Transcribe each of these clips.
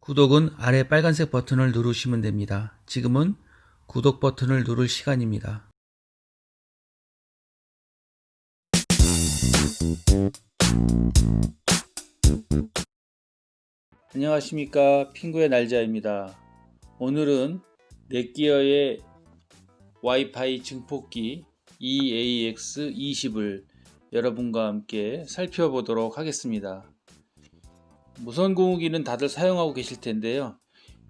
구독은 아래 빨간색 버튼을 누르시면 됩니다. 지금은 구독 버튼을 누를 시간입니다. 안녕하십니까 핑구의 날자입니다. 오늘은 넷기어의 와이파이 증폭기 EAX20을 여러분과 함께 살펴보도록 하겠습니다. 무선 공유기는 다들 사용하고 계실 텐데요.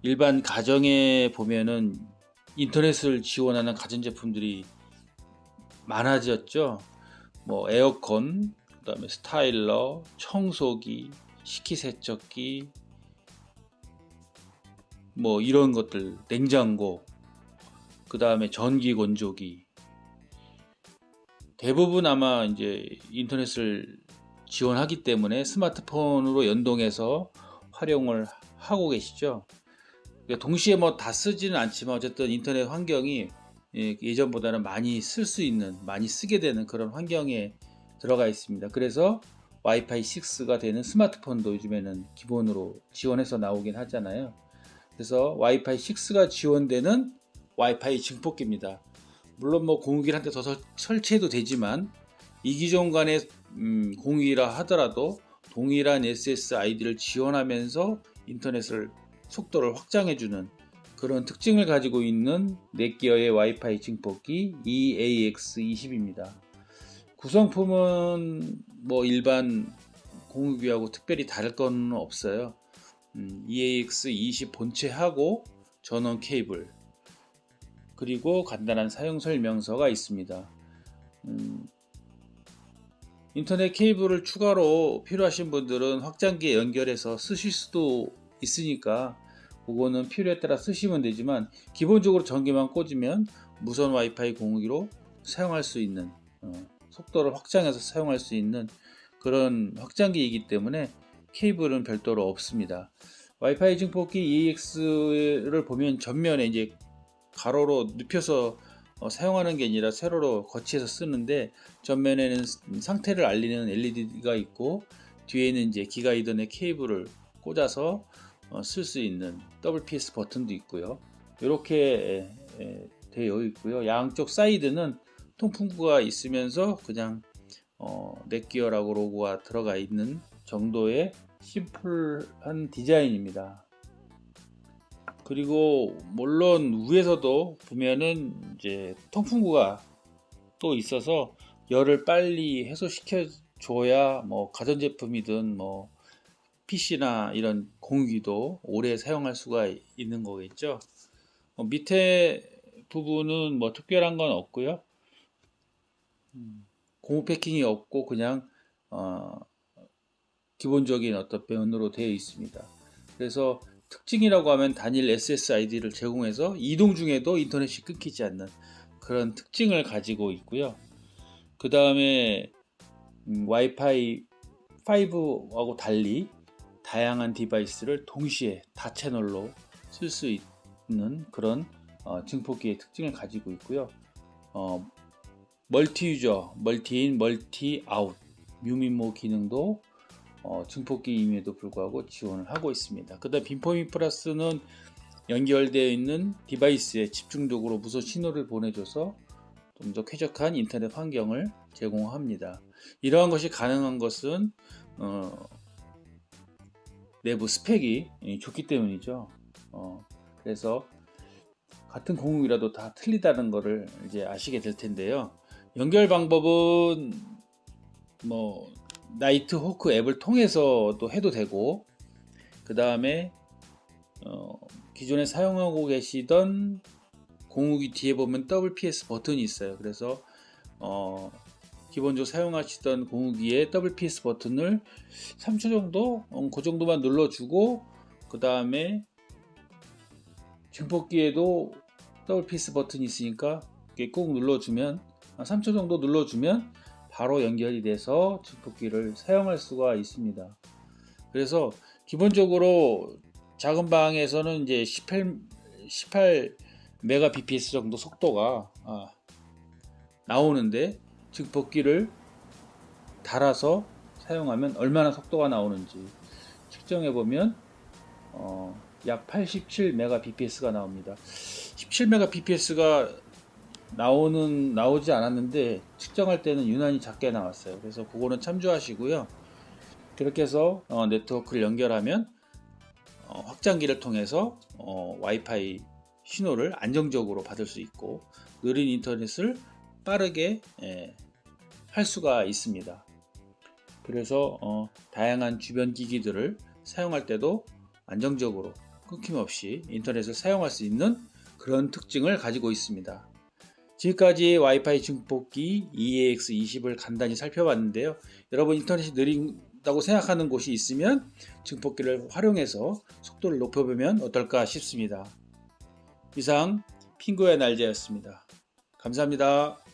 일반 가정에 보면은 인터넷을 지원하는 가전제품들이 많아졌죠. 뭐 에어컨, 그다음에 스타일러, 청소기, 식기세척기, 뭐 이런 것들, 냉장고, 그다음에 전기 건조기. 대부분 아마 이제 인터넷을 지원하기 때문에 스마트폰으로 연동해서 활용을 하고 계시죠. 그러니까 동시에 뭐 다 쓰지는 않지만 어쨌든 인터넷 환경이 예, 예전보다는 많이 쓸 수 있는, 많이 쓰게 되는 그런 환경에 들어가 있습니다. 그래서 와이파이 6가 되는 스마트폰도 요즘에는 기본으로 지원해서 나오긴 하잖아요. 그래서 와이파이 6가 지원되는 와이파이 증폭기입니다. 물론 뭐 공유기를 한 대 더 설치해도 되지만 이기종 간의 음, 공유기라 하더라도 동일한 SSID를 지원하면서 인터넷을 속도를 확장해주는 그런 특징을 가지고 있는 넷기어의 와이파이 증폭기 EAX20입니다. 구성품은 뭐 일반 공유기하고 특별히 다를 건 없어요. 음, EAX20 본체하고 전원 케이블 그리고 간단한 사용 설명서가 있습니다. 음, 인터넷 케이블을 추가로 필요하신 분들은 확장기에 연결해서 쓰실 수도 있으니까 그거는 필요에 따라 쓰시면 되지만 기본적으로 전기만 꽂으면 무선 와이파이 공유기로 사용할 수 있는 어, 속도를 확장해서 사용할 수 있는 그런 확장기이기 때문에 케이블은 별도로 없습니다. 와이파이 증폭기 EX를 보면 전면에 이제 가로로 눕혀서 어, 사용하는 게 아니라 세로로 거치해서 쓰는데 전면에는 상태를 알리는 LED가 있고 뒤에는 이제 기가 이더넷 케이블을 꽂아서 어, 쓸 수 있는 WPS 버튼도 있고요. 이렇게 되어 있고요. 양쪽 사이드는 통풍구가 있으면서 그냥 어, 넷기어라고 로고가 들어가 있는 정도의 심플한 디자인입니다. 그리고 물론 위에서도 보면은 이제 통풍구가 또 있어서 열을 빨리 해소시켜 줘야 뭐 가전제품이든 뭐 PC나 이런 공유기도 오래 사용할 수가 있는 거겠죠. 어, 밑에 부분은 뭐 특별한 건 없고요. 음, 고무 패킹이 없고 그냥 어, 기본적인 어떤 면으로 되어 있습니다. 그래서 특징이라고 하면 단일 SSID를 제공해서 이동 중에도 인터넷이 끊기지 않는 그런 특징을 가지고 있고요. 그 다음에 음, 와이파이 5하고 달리 다양한 디바이스를 동시에 다 채널로 쓸 수 있는 그런 어, 증폭기의 특징을 가지고 있고요. 어, 멀티 유저, 멀티인, 멀티 아웃, 뮤미모 기능도 어, 증폭기임에도 불구하고 지원을 하고 있습니다. 그 다음 빔포미 플러스는 연결되어 있는 디바이스에 집중적으로 무선 신호를 보내줘서 좀 더 쾌적한 인터넷 환경을 제공합니다. 이러한 것이 가능한 것은 어, 내부 스펙이 좋기 때문이죠. 어, 그래서 같은 공유기라도 다 틀리다는 것을 이제 아시게 될 텐데요. 연결 방법은 뭐 나이트 호크 앱을 통해서도 해도 되고 그 다음에 어, 기존에 사용하고 계시던 공유기 뒤에 보면 WPS 버튼이 있어요. 그래서 어, 기본적으로 사용하시던 공유기에 WPS 버튼을 3초 정도 어, 그 정도만 눌러주고 그 다음에 증폭기에도 WPS 버튼이 있으니까 꾹 눌러주면 3초 정도 눌러주면 바로 연결이 돼서 증폭기를 사용할 수가 있습니다. 그래서 기본적으로 작은 방에서는 이제 18, 18 메가bps 정도 속도가 아, 나오는데 증폭기를 달아서 사용하면 얼마나 속도가 나오는지 측정해 보면 어, 약 87Mbps가 나옵니다. 17Mbps가 나오는 나오지 않았는데 측정할 때는 유난히 작게 나왔어요. 그래서 그거는 참조하시고요. 그렇게 해서 어, 네트워크를 연결하면 어, 확장기를 통해서 어, 와이파이 신호를 안정적으로 받을 수 있고 느린 인터넷을 빠르게 예, 할 수가 있습니다. 그래서 어, 다양한 주변 기기들을 사용할 때도 안정적으로 끊김없이 인터넷을 사용할 수 있는 그런 특징을 가지고 있습니다. 지금까지 와이파이 증폭기 EAX20을 간단히 살펴봤는데요. 여러분 인터넷이 느린다고 생각하는 곳이 있으면 증폭기를 활용해서 속도를 높여보면 어떨까 싶습니다. 이상 핑구의 날개였습니다. 감사합니다.